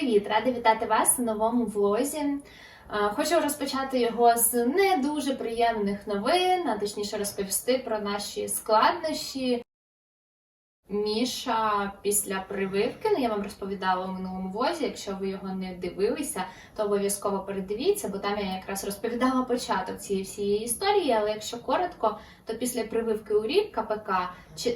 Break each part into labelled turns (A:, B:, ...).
A: привіт! Рада вітати вас в новому влозі. Хочу розпочати його з не дуже приємних новин, а точніше розповісти про наші складнощі. Міша після прививки, ну я вам розповідала у минулому влозі. Якщо ви його не дивилися, то обов'язково передивіться, бо там я якраз розповідала початок цієї всієї історії. Але якщо коротко, то після прививки у рік КПК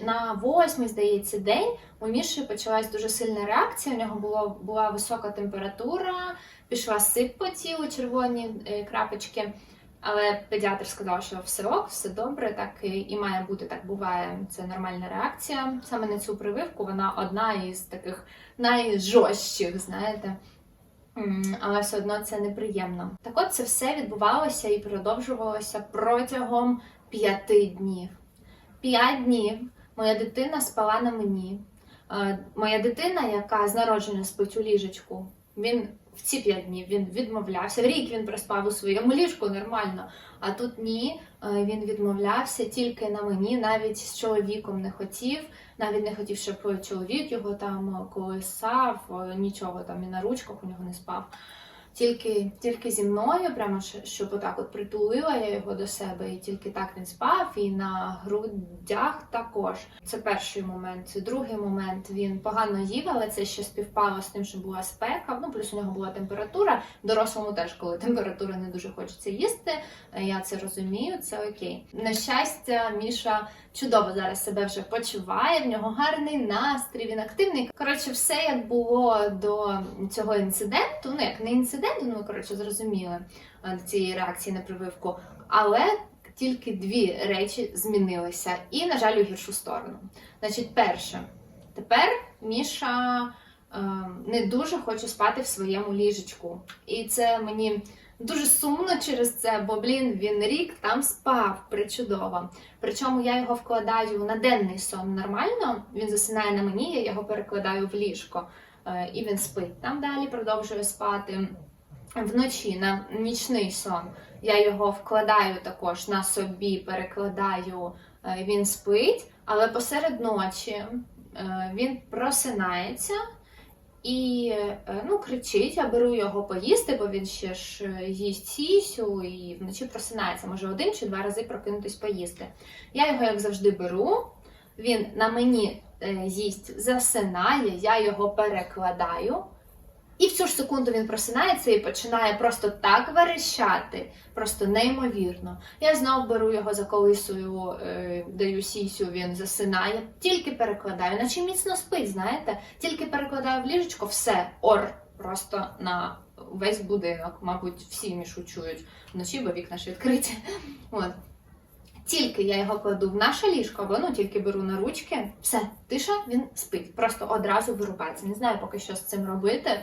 A: на восьмий, здається, день у Міші почалась дуже сильна реакція. У нього було була висока температура, пішла сип по тілу, червоні е, крапочки. Але педіатр сказав, що все ок, все добре, так і має бути, так буває. Це нормальна реакція. Саме на цю прививку вона одна із таких найжорстких, знаєте. Але все одно це неприємно. Так от це все відбувалося і продовжувалося протягом п'яти днів. П'ять днів моя дитина спала на мені. Е, Моя дитина, яка з народження спить у ліжечку, він в ці п'ять днів він відмовлявся. Рік він проспав у своєму ліжку нормально. А тут ні, е, він відмовлявся тільки на мені, навіть з чоловіком не хотів, навіть не хотів, щоб чоловік його там колисав, е, нічого там і на ручках у нього не спав. Тільки, тільки зі мною, прямо щоб отак от притулила я його до себе, і тільки так він спав, і на грудях також. Це перший момент. Другий момент він погано їв, але це ще співпало з тим, що була спека. Ну плюс у нього була температура. Дорослому теж, коли температура не дуже хочеться їсти. Я це розумію, це окей. На щастя, Міша чудово зараз себе вже почуває. В нього гарний настрій, він активний. Коротше, все як було до цього інциденту. Ну як не інциденту, ну ви, коротше, зрозуміли е, цієї реакції на прививку. Але тільки дві речі змінилися, і, на жаль, у гіршу сторону. Значить, перше, тепер Міша е, не дуже хоче спати в своєму ліжечку. І це мені дуже сумно через це, бо блін, він рік там спав причудово. Причому я його вкладаю на денний сон нормально. Він засинає на мені, я його перекладаю в ліжко, е, і він спить. Там далі продовжує спати. Вночі на нічний сон я його вкладаю також на собі, перекладаю, е, він спить, але посеред ночі е, він просинається і е, ну, кричить, я беру його поїсти, бо він ще ж їсть сісю і вночі просинається, може один чи два рази прокинутись поїсти. Я його, як завжди, беру, він на мені їсть, засинає, я його перекладаю. І в цю ж секунду він просинається і починає просто так верещати, просто неймовірно. Я знов беру його за колисою, е, даю сісю, він засинає, тільки перекладаю, наче міцно спить, знаєте, тільки перекладаю в ліжечко, все, ор, просто на весь будинок. Мабуть, всі мішу чують вночі, бо вікна ж відкриті. От. Тільки я його кладу в наше ліжко, ну тільки беру на ручки, все, тиша, він спить. Просто одразу вирубається. Не знаю поки що з цим робити.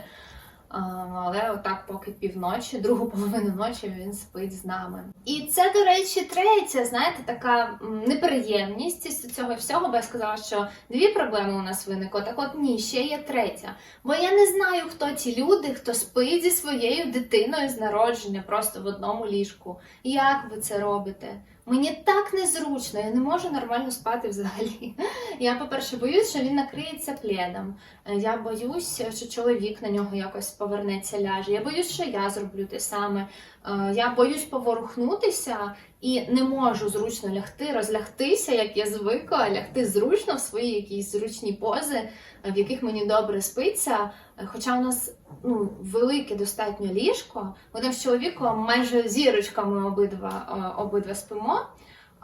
A: Але отак, поки півночі, другу половину ночі він спить з нами. І це, до речі, третя, знаєте, така неприємність із цього всього, бо я сказала, що дві проблеми у нас виникло. Так от ні, ще є третя. Бо я не знаю, хто ті люди, хто спить зі своєю дитиною з народження просто в одному ліжку. Як ви це робите? Мені так незручно, я не можу нормально спати взагалі. Я, по-перше, боюсь, що він накриється пледом. Я боюсь, що чоловік на нього якось повернеться, ляже. Я боюсь, що я зроблю те саме. Е, Я боюсь поворухнутися і не можу зручно лягти, розлягтися, як я звикла, лягти зручно в свої якісь зручні пози, е, в яких мені добре спиться. Е, Хоча у нас ну, велике достатньо ліжко, ми з чоловіком майже зірочками обидва, е, обидва спимо.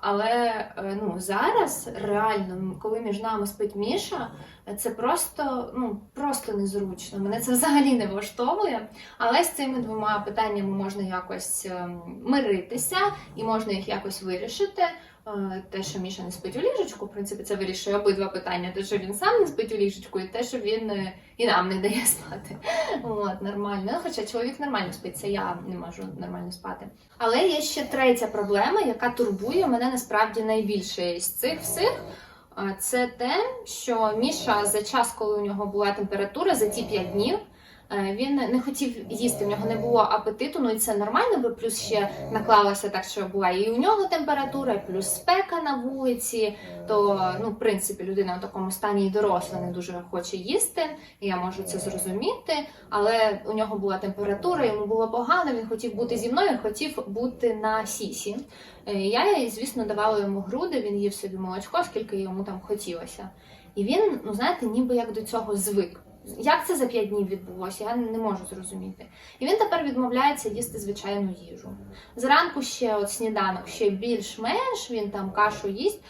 A: Але е, ну, зараз реально, коли між нами спить Міша, це просто, ну, просто незручно. Мене це взагалі не влаштовує. Але з цими двома питаннями можна якось ем, миритися і можна їх якось вирішити. Те, що Міша не спить у ліжечку, в принципі, це вирішує обидва питання. Те, що він сам не спить у ліжечку, і те, що він е, і нам не дає спати. От, нормально. Хоча чоловік нормально спить, це я не можу нормально спати. Але є ще третя проблема, яка турбує мене насправді найбільше із цих всіх. Це те, що Міша за час, коли у нього була температура, за ті 5 днів, Він не хотів їсти, в нього не було апетиту, ну і це нормально, бо плюс ще наклалося так, що була і у нього температура, плюс спека на вулиці. То, ну, в принципі, людина в такому стані і доросла не дуже хоче їсти, і я можу це зрозуміти. Але у нього була температура, йому було погано, він хотів бути зі мною, хотів бути на сісі. Е, Я, звісно, давала йому груди, він їв собі молочко, скільки йому там хотілося. І він, ну знаєте, ніби як до цього звик. Як це за п'ять днів відбулося, я не можу зрозуміти. І він тепер відмовляється їсти звичайну їжу. Зранку ще от сніданок ще більш-менш він там кашу їсть,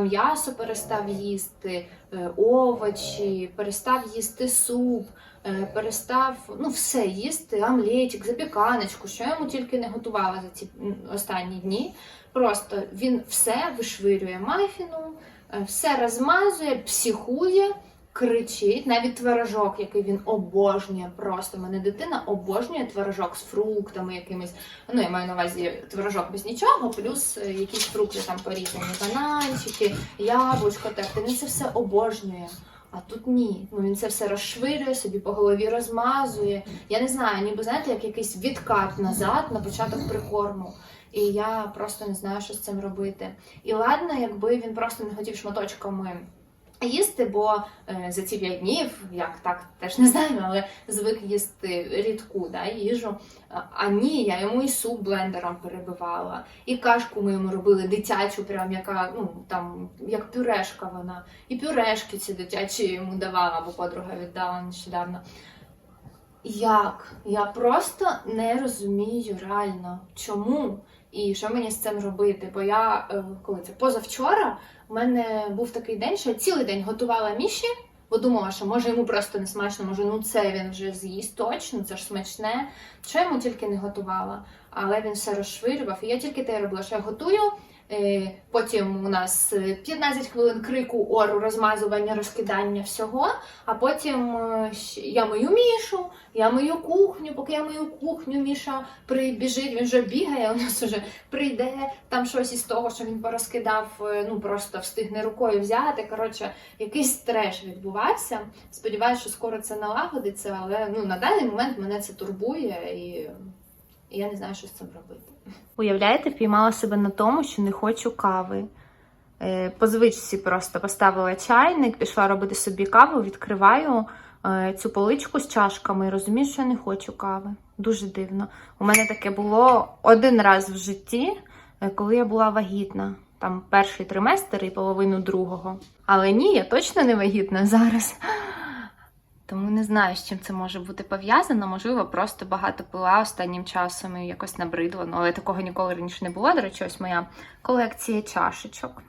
A: м'ясо перестав їсти, е, овочі, перестав їсти суп, е, перестав ну все їсти, омлетик, запіканочку, що йому тільки не готувала за ці останні дні. Просто він все вишвирює мафіну, е, все розмазує, психує кричить, навіть творожок, який він обожнює просто. Мене дитина обожнює творожок з фруктами якимись. Ну, я маю на увазі творожок без нічого, плюс е, якісь фрукти там порізані, бананчики, яблучко, так. Він це все обожнює. А тут ні. Ну він це все розшвирює, собі по голові розмазує. Я не знаю, ніби знаєте, як якийсь відкат назад на початок прикорму. І я просто не знаю, що з цим робити. І ладно, якби він просто не хотів шматочками їсти, бо е, за ці п'ять днів, як так теж не знаю, але звик їсти рідку да, їжу. А- ні, я йому і суп блендером перебивала, і кашку ми йому робили дитячу, прям яка ну там як пюрешка вона. І пюрешки ці дитячі йому давала, бо подруга віддала нещодавно. Як? Я просто не розумію реально, чому і що мені з цим робити. Бо я е, коли це позавчора у мене був такий день, що я цілий день готувала міші, бо думала, що може йому просто не смачно, може ну це він вже з'їсть точно, це ж смачне. Що йому тільки не готувала, але він все розшвирював. І я тільки те робила, що я готую. Е, Потім у нас е, 15 хвилин крику, ору, розмазування, розкидання всього. А потім е, я мою мішу, я мою кухню. Поки я мою кухню, Міша прибіжить, він вже бігає. У нас вже прийде там щось із того, що він порозкидав, е, ну просто встигне рукою взяти. Коротше, якийсь треш відбувався. Сподіваюся, що скоро це налагодиться, але ну на даний момент мене це турбує і, і я не знаю, що з цим робити. Уявляєте, піймала себе на тому, що не хочу кави. Е, По звичці просто поставила чайник, пішла робити собі каву, відкриваю е, цю поличку з чашками і розумію, що я не хочу кави. Дуже дивно. У мене таке було один раз в житті, е, коли я була вагітна. Там перший триместр і половину другого. Але ні, я точно не вагітна зараз. Тому не знаю, з чим це може бути пов'язано. Можливо, просто багато пила останнім часом і якось набридло. Ну, але такого ніколи раніше не було. До речі, ось моя колекція чашечок.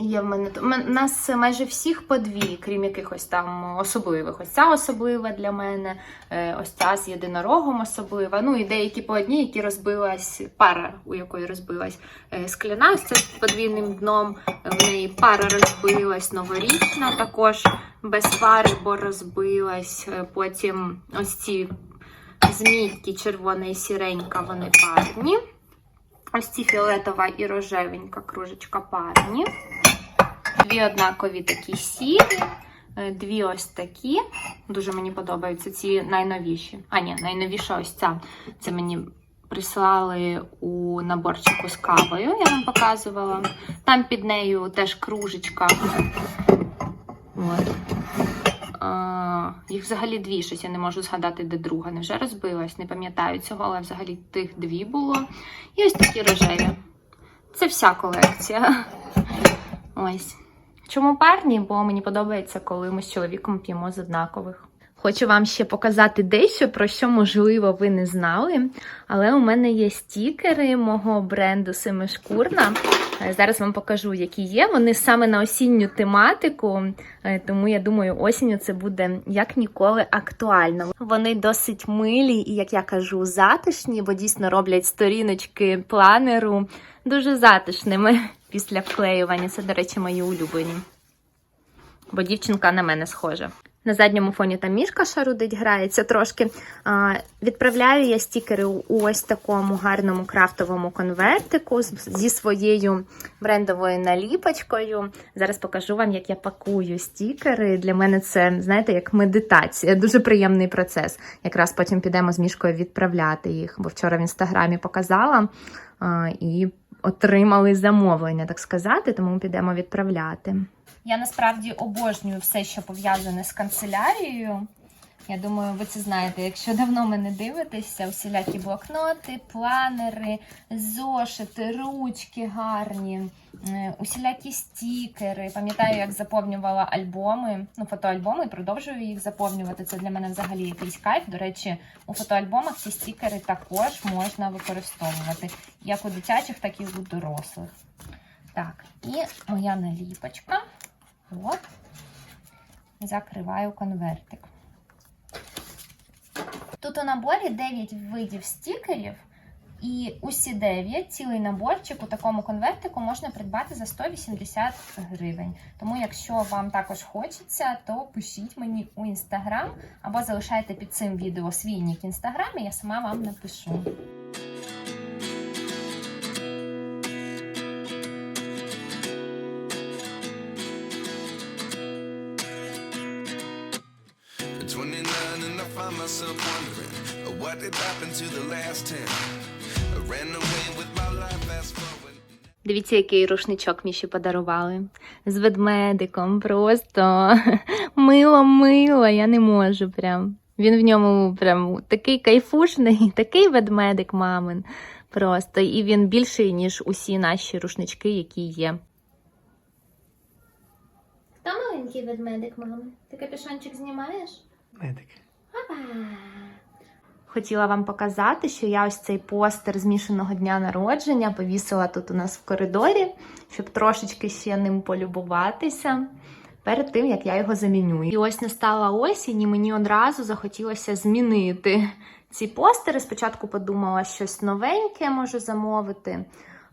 A: Є в мене у нас майже всіх по дві, крім якихось там особливих. Ось ця особлива для мене, е, ось ця з єдинорогом особлива. Ну і деякі по одній, які розбилась, пара, у якої розбилась е, скляна, ось це з подвійним дном. В неї пара розбилась новорічна, також без пари, бо розбилась. Е, Потім ось ці змійки, червона і сіренька, вони парні. Ось ці фіолетова і рожевенька кружечка парні. Дві однакові такі сірі, е, дві ось такі. Дуже мені подобаються ці найновіші. А, ні, найновіша ось ця. Це мені прислали у наборчику з кавою, я вам показувала. Там під нею теж кружечка. От. Їх взагалі дві, щось я не можу згадати, де друга. Невже розбилась? Не пам'ятаю цього, але взагалі тих дві було. І ось такі рожеві. Це вся колекція. Ось. Чому парні? Бо мені подобається, коли ми з чоловіком п'ємо з однакових. Хочу вам ще показати дещо, про що, можливо, ви не знали. Але у мене є стікери мого бренду Семишкурна. Е, Зараз вам покажу, які є. Вони саме на осінню тематику, е, тому я думаю, осінню це буде як ніколи актуально. Вони досить милі і, як я кажу, затишні, бо дійсно роблять сторіночки планеру дуже затишними після вклеювання. Це, до речі, мої улюблені. Бо дівчинка на мене схожа. На задньому фоні там мішка шарудить, грається трошки. Відправляю я стікери у ось такому гарному крафтовому конвертику зі своєю брендовою наліпочкою. Зараз покажу вам, як я пакую стікери. Для мене це, знаєте, як медитація. Дуже приємний процес. Якраз потім підемо з мішкою відправляти їх, бо вчора в інстаграмі показала і отримали замовлення, так сказати, тому підемо відправляти. Я насправді обожнюю все, що пов'язане з канцелярією. Я думаю, ви це знаєте. Якщо давно мене дивитеся, усілякі блокноти, планери, зошити, ручки гарні, усілякі стікери. Пам'ятаю, як заповнювала альбоми, ну, фотоальбоми, і продовжую їх заповнювати. Це для мене взагалі якийсь кайф. До речі, у фотоальбомах ці стікери також можна використовувати як у дитячих, так і у дорослих. Так, і моя наліпочка. От. Закриваю конвертик. Тут у наборі 9 видів стікерів, і усі 9, цілий наборчик у такому конвертику можна придбати за 180 гривень. Тому, якщо вам також хочеться, то пишіть мені у інстаграм або залишайте під цим відео свій нік інстаграм, і я сама вам напишу. Дивіться, який рушничок Міші подарували. З ведмедиком. Просто мило-мило, я не можу прям. Він в ньому прям такий кайфушний, такий ведмедик мамин. Просто. І він більший, ніж усі наші рушнички, які є. Хто маленький ведмедик, мами? Ти капюшончик знімаєш?
B: Медик.
A: Хотіла вам показати, що я ось цей постер змішаного дня народження повісила тут у нас в коридорі, щоб трошечки ще ним полюбуватися перед тим, як я його заміню. І ось настала осінь, і мені одразу захотілося змінити ці постери. Спочатку подумала, щось новеньке можу замовити.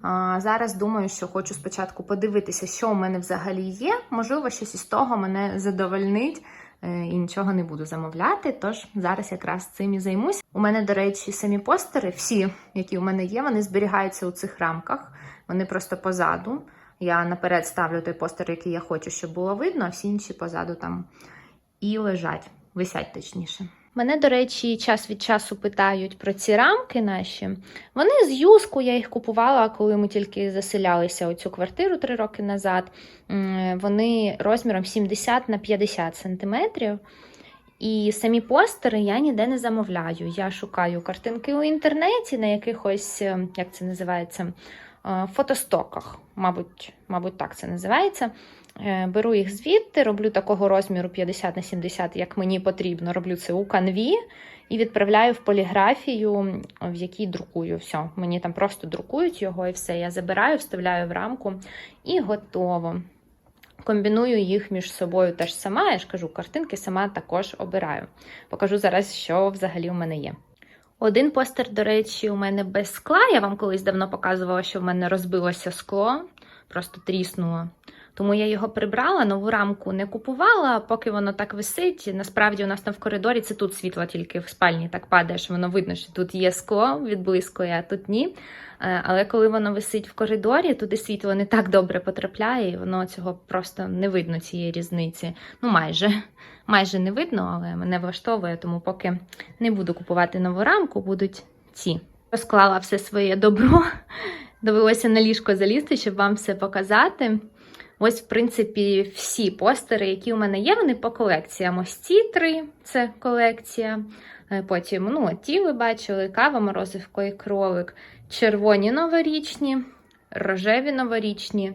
A: А зараз думаю, що хочу спочатку подивитися, що у мене взагалі є. Можливо, щось із того мене задовольнить і нічого не буду замовляти. Тож зараз якраз цим і займусь. У мене, до речі, самі постери, всі, які у мене є, вони зберігаються у цих рамках. Вони просто позаду. Я наперед ставлю той постер, який я хочу, щоб було видно, а всі інші позаду там і лежать, висять точніше. Мене, до речі, час від часу питають про ці рамки наші. Вони з юску, я їх купувала, коли ми тільки заселялися у цю квартиру три роки назад. Вони розміром 70 на 50 сантиметрів. І самі постери я ніде не замовляю. Я шукаю картинки у інтернеті на якихось, е, як це називається, фотостоках. Мабуть, мабуть, так це називається. Е, Беру їх звідти, роблю такого розміру 50 на 70, як мені потрібно. Роблю це у канві і відправляю в поліграфію, в якій друкую. Все, мені там просто друкують його і все. Я забираю, вставляю в рамку і готово. Комбіную їх між собою теж сама. Я ж кажу, картинки сама також обираю. Покажу зараз, що взагалі у мене є. Один постер, до речі, у мене без скла. Я вам колись давно показувала, що в мене розбилося скло, просто тріснуло. Тому я його прибрала, нову рамку не купувала, поки воно так висить. Насправді у нас там в коридорі це тут світло тільки в спальні так падає, що воно видно, що тут є скло, відблискує, а тут ні. Е, Але коли воно висить в коридорі, туди світло не так добре потрапляє, і воно цього просто не видно, цієї різниці. Ну, майже. Майже не видно, але мене влаштовує, тому поки не буду купувати нову рамку, будуть ці. Розклала все своє добро. Довелося на ліжко залізти, щоб вам все показати. Ось, в принципі, всі постери, які у мене є, вони по колекціям. Ось ці три це колекція. Е, Потім, ну, ті ви бачили, кава, морозивко і кролик, червоні новорічні, рожеві новорічні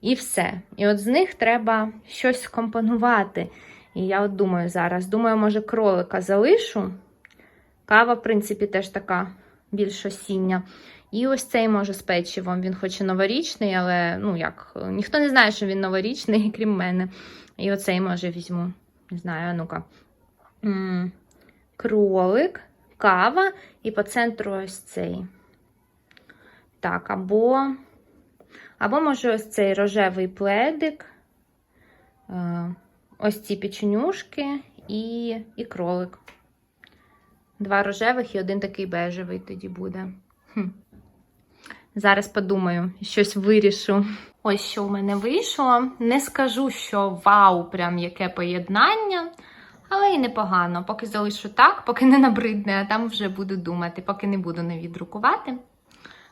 A: і все. І от з них треба щось скомпонувати. І я от думаю зараз, думаю, може, кролика залишу. Кава, в принципі, теж така більш осіння. І ось цей може з печивом. Він хоч і новорічний, але ну як, ніхто не знає, що він новорічний, крім мене. І оцей може візьму. Не знаю, а ну-ка. Кролик, кава, і по центру ось цей. Так, або. Або може ось цей рожевий пледик. Е, Ось ці печенюшки і, і кролик. Два рожевих і один такий бежевий тоді буде. Хм. Зараз подумаю, щось вирішу. Ось що в мене вийшло. Не скажу, що вау, прям яке поєднання, але і непогано. Поки залишу так, поки не набридне, а там вже буду думати, поки не буду нові друкувати.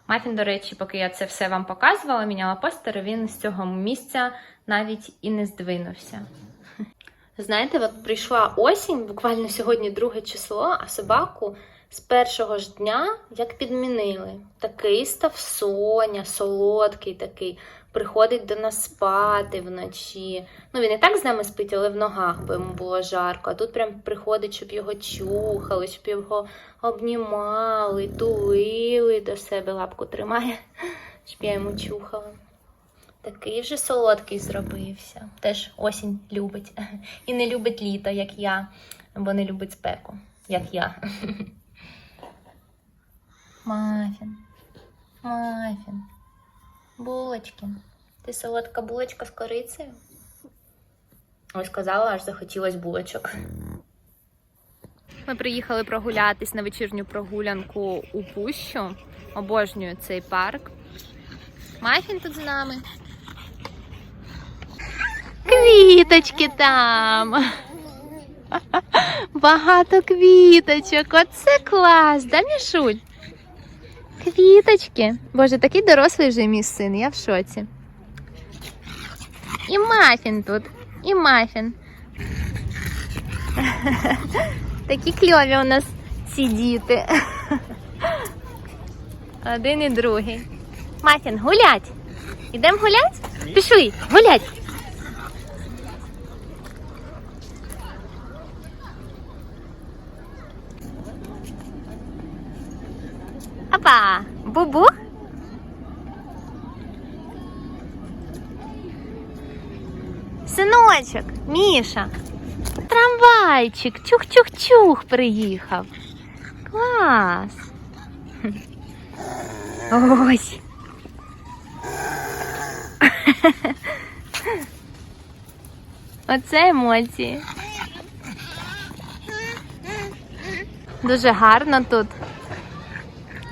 A: Мафін, до речі, поки я це все вам показувала, міняла постери, він з цього місця навіть і не здвинувся. Знаєте, от прийшла осінь, буквально сьогодні друге число, а собаку з першого ж дня як підмінили. Такий став соня, солодкий такий, приходить до нас спати вночі. Ну, він і так з нами спить, але в ногах, бо йому було жарко. А тут прям приходить, щоб його чухали, щоб його обнімали, тулили до себе, лапку тримає, щоб я йому чухала. Такий вже солодкий зробився. Теж осінь любить. І не любить літо, як я, бо не любить спеку, як я. Мафін. Мафін. Булочки. Ти солодка булочка з корицею? Ось сказала, аж захотілось булочок. Ми приїхали прогулятись на вечірню прогулянку у Пущу. Обожнюю цей парк. Мафін тут з нами. Квіточки там. Багато квіточок. Оце клас, да, Мішуль? Квіточки. Боже, такий дорослий вже мій син, я в шоці. І мафін тут, і мафін. Такі кльові у нас ці діти. Один і другий. Мафін, гулять. Ідемо гулять? Пішли, гулять. Опа! Бубу? Синочок, Міша. Трамвайчик, чух-чух-чух приїхав. Клас. Ось. Оце емоції. Дуже гарно тут.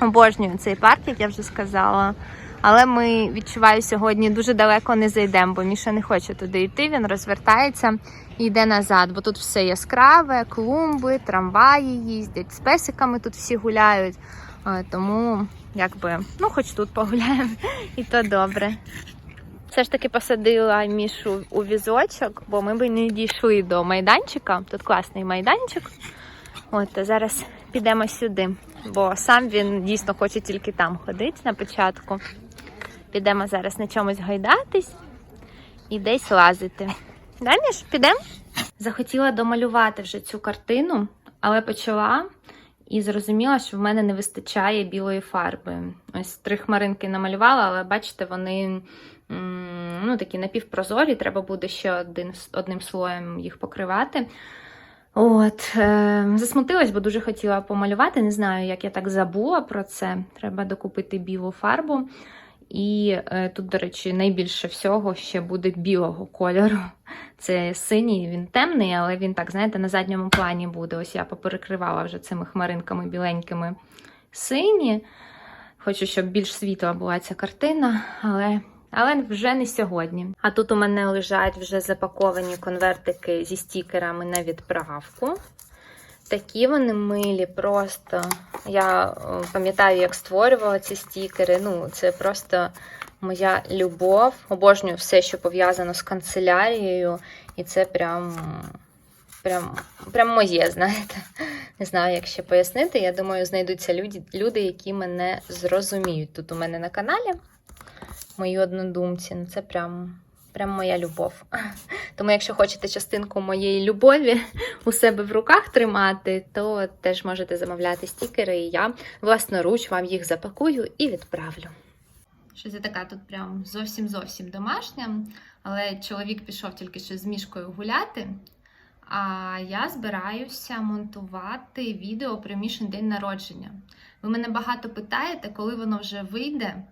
A: Обожнюю цей парк, як я вже сказала. Але ми відчуваю, сьогодні дуже далеко не зайдемо, бо Міша не хоче туди йти. Він розвертається і йде назад, бо тут все яскраве, клумби, трамваї їздять, з песиками тут всі гуляють. Тому, якби, ну, хоч тут погуляємо, і то добре. Все ж таки посадила Мішу у візочок, бо ми би не дійшли до майданчика. Тут класний майданчик. От, зараз підемо сюди, бо сам він дійсно хоче тільки там ходити на початку. Підемо зараз на чомусь гайдатись і десь лазити. Да, Міш, підемо? Захотіла домалювати вже цю картину, але почала і зрозуміла, що в мене не вистачає білої фарби. Ось три хмаринки намалювала, але бачите, вони ну, такі напівпрозорі, треба буде ще один, одним слоєм їх покривати. От, е, засмутилась, бо дуже хотіла помалювати. Не знаю, як я так забула про це. Треба докупити білу фарбу. І е, тут, до речі, найбільше всього ще буде білого кольору. Це синій, він темний, але він так, знаєте, на задньому плані буде. Ось я поперекривала вже цими хмаринками біленькими сині. Хочу, щоб більш світла була ця картина, але але вже не сьогодні. А тут у мене лежать вже запаковані конвертики зі стікерами на відправку. Такі вони милі, просто. Я е, пам'ятаю, як створювала ці стікери. Ну, це просто моя любов. Обожнюю все, що пов'язано з канцелярією. І це прям, прям, прям моє, знаєте. Не знаю, як ще пояснити. Я думаю, знайдуться люди, люди, які мене зрозуміють тут у мене на каналі мої однодумці. Ну, це прям, прям моя любов. Тому, якщо хочете частинку моєї любові у себе в руках тримати, то теж можете замовляти стікери, і я власноруч вам їх запакую і відправлю. Щось я така тут прям зовсім зовсім домашня, але чоловік пішов тільки що з мішкою гуляти. А я збираюся монтувати відео про Мішин день народження. Ви мене багато питаєте, коли воно вже вийде.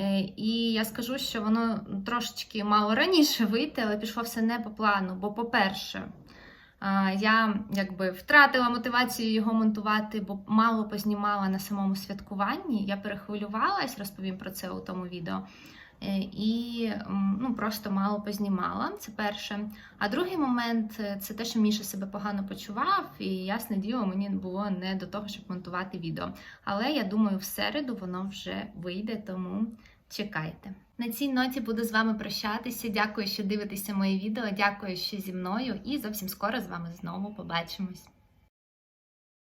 A: Е, І я скажу, що воно трошечки мало раніше вийти, але пішло все не по плану. Бо, по-перше, Я якби втратила мотивацію його монтувати, бо мало познімала на самому святкуванні. Я перехвилювалась, розповім про це у тому відео. Е, І ну, просто мало познімала. Це перше. А другий момент е, це те, що Міша себе погано почував, і ясне діло, мені було не до того, щоб монтувати відео. Але я думаю, в середу воно вже вийде, тому чекайте. На цій ноті буду з вами прощатися. Дякую, що дивитеся моє відео. Дякую, що зі мною, і зовсім скоро з вами знову побачимось.